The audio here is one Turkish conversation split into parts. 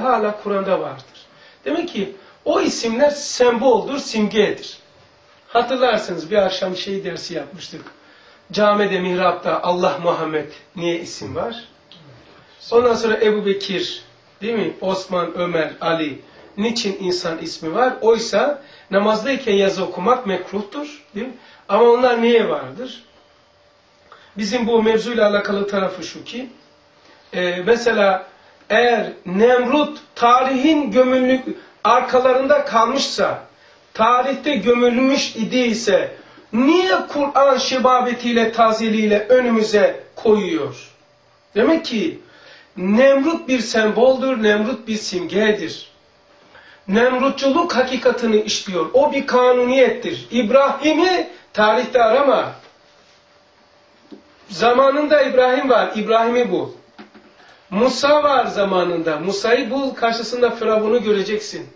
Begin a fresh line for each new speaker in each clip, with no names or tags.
hala Kur'an'da vardır. Demek ki o isimler semboldur, simgedir. Hatırlarsınız bir akşam şey dersi yapmıştık. Camide, mihrapta Allah Muhammed niye isim var? Ondan sonra Ebu Bekir, değil mi? Osman, Ömer, Ali. Niçin insan ismi var? Oysa namazdayken yazı okumak mekruhtur. Değil mi? Ama onlar niye vardır? Bizim bu mevzuyla alakalı tarafı şu ki, e, mesela eğer Nemrut tarihin gömülük arkalarında kalmışsa, tarihte gömülmüş idiyse, niye Kur'an şebabetiyle, tazeliyle önümüze koyuyor? Demek ki Nemrut bir semboldür, Nemrut bir simgedir. Nemrutçuluk hakikatini işliyor. O bir kanuniyettir. İbrahim'i tarihte arama. Zamanında İbrahim var, İbrahim'i bul. Musa var zamanında. Musa'yı bul, karşısında Firavun'u göreceksin.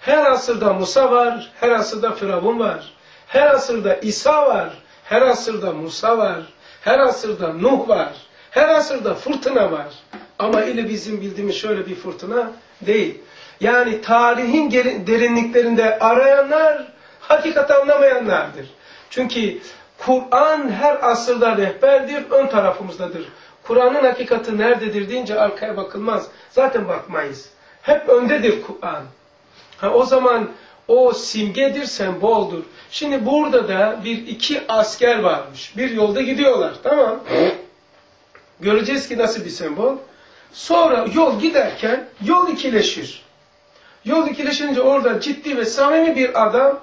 Her asırda Musa var, her asırda Firavun var. Her asırda İsa var, her asırda Musa var. Her asırda Nuh var. Her asırda fırtına var. Ama ile bizim bildiğimiz şöyle bir fırtına değil. Yani tarihin derinliklerinde arayanlar hakikat anlamayanlardır. Çünkü Kur'an her asırda rehberdir, ön tarafımızdadır. Kur'an'ın hakikati nerededir deyince arkaya bakılmaz. Zaten bakmayız. Hep öndedir Kur'an. Ha, o zaman o simgedir, semboldur. Şimdi burada da bir iki asker varmış. Bir yolda gidiyorlar. Tamam. Göreceğiz ki nasıl bir sembol. Sonra yol giderken yol ikileşir. Yol ikileşince orada ciddi ve samimi bir adam